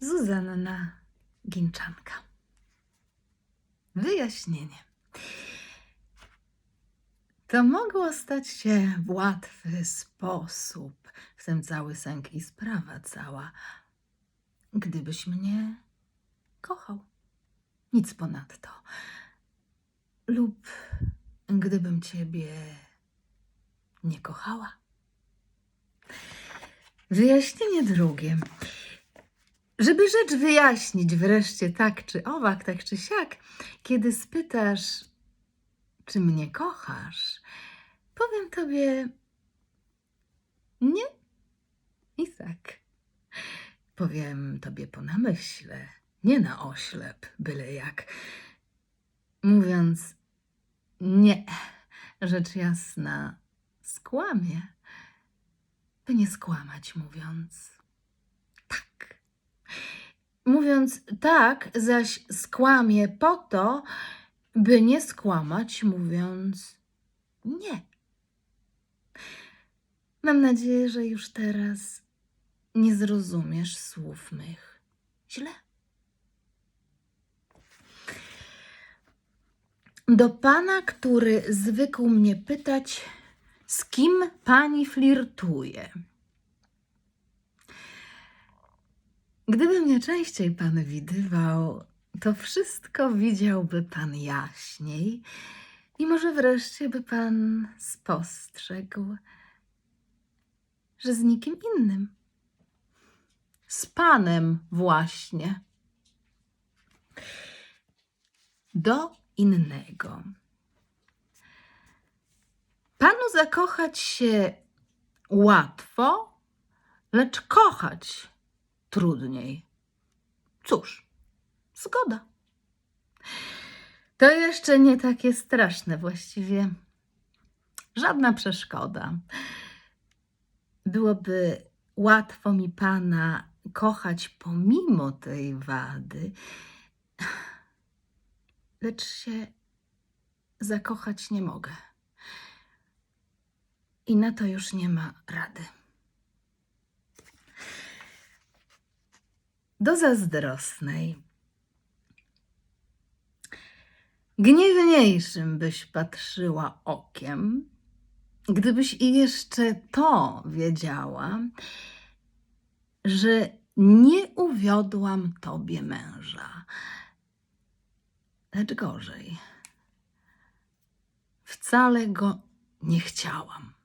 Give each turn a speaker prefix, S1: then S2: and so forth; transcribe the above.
S1: Zuzanna Ginczanka. Wyjaśnienie. To mogło stać się w łatwy sposób, w tym cały sęk i sprawa cała, gdybyś mnie kochał. Nic ponadto. Lub gdybym ciebie nie kochała. Wyjaśnienie drugie. Żeby rzecz wyjaśnić wreszcie tak czy owak, tak czy siak, kiedy spytasz, czy mnie kochasz, powiem tobie nie i tak. Powiem tobie po namyśle, nie na oślep, byle jak. Mówiąc nie, rzecz jasna, skłamię, by nie skłamać, mówiąc. Mówiąc tak, zaś skłamię po to, by nie skłamać, mówiąc nie. Mam nadzieję, że już teraz nie zrozumiesz słów mych źle. Do pana, który zwykł mnie pytać, z kim pani flirtuje. Gdyby mnie częściej pan widywał, to wszystko widziałby pan jaśniej i może wreszcie by pan spostrzegł, że z nikim innym. Z panem właśnie. Do innego. Panu zakochać się łatwo, lecz kochać trudniej. Cóż, zgoda. To jeszcze nie takie straszne właściwie. Żadna przeszkoda. Byłoby łatwo mi pana kochać pomimo tej wady, lecz się zakochać nie mogę. I na to już nie ma rady. Do zazdrosnej. Gniewniejszym byś patrzyła okiem, gdybyś i jeszcze to wiedziała, że nie uwiodłam tobie męża, lecz gorzej. Wcale go nie chciałam.